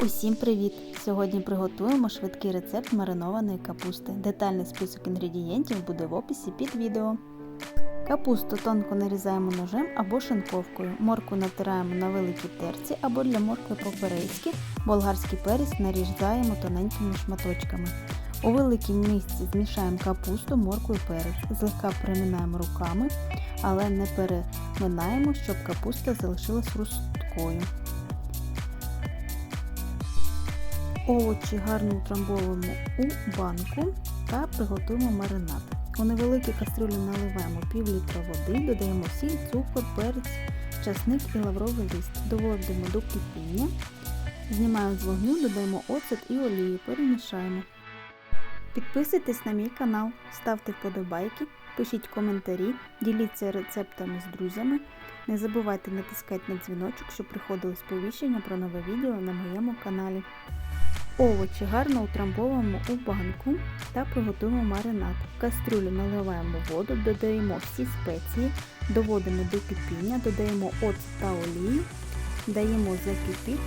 Усім привіт! Сьогодні приготуємо швидкий рецепт маринованої капусти. Детальний список інгредієнтів буде в описі під відео. Капусту тонко нарізаємо ножем або шинковкою. Морку натираємо на великій терці або для моркви по-корейськи. Болгарський перець нарізаємо тоненькими шматочками. У великій мисці змішаємо капусту, моркву і перець. Злегка приминаємо руками, але не переминаємо, щоб капуста залишилась хрусткою. Овочі гарно утрамбовуємо у банку та приготуємо маринад. У невеликій кастрюлі наливаємо пів літра води, додаємо сіль, цукор, перець, часник і лавровий лист. Доводимо до кипіння, знімаємо з вогню, додаємо оцет і олію, перемішаємо. Підписуйтесь на мій канал, ставте вподобайки, пишіть коментарі, діліться рецептами з друзями. Не забувайте натискати на дзвіночок, щоб приходили сповіщення про нове відео на моєму каналі. Овочі гарно утрамбовуємо у банку та приготуємо маринад. В кастрюлю наливаємо воду, додаємо всі спеції, доводимо до кипіння, додаємо оцет та олію, даємо закипіти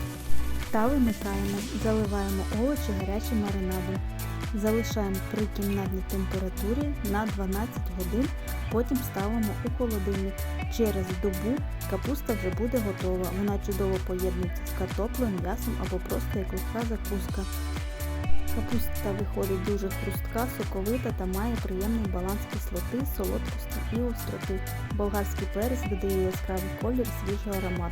та вимикаємо, заливаємо овочі гарячим маринадом. Залишаємо при кімнатній температурі на 12 годин, потім ставимо у холодильник. Через добу капуста вже буде готова. Вона чудово поєднується з картоплею, м'ясом або просто як легка закуска. Капуста виходить дуже хрустка, соковита та має приємний баланс кислоти, солодкості і остроти. Болгарський перець додає яскравий колір, свіжий аромат.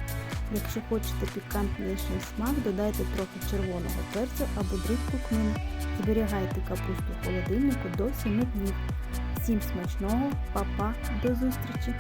Якщо хочете пікантніший смак, додайте трохи червоного перцю або дрібку кмину. Зберігайте капусту в холодильнику до 7 днів. Всім смачного, па-па, до зустрічі!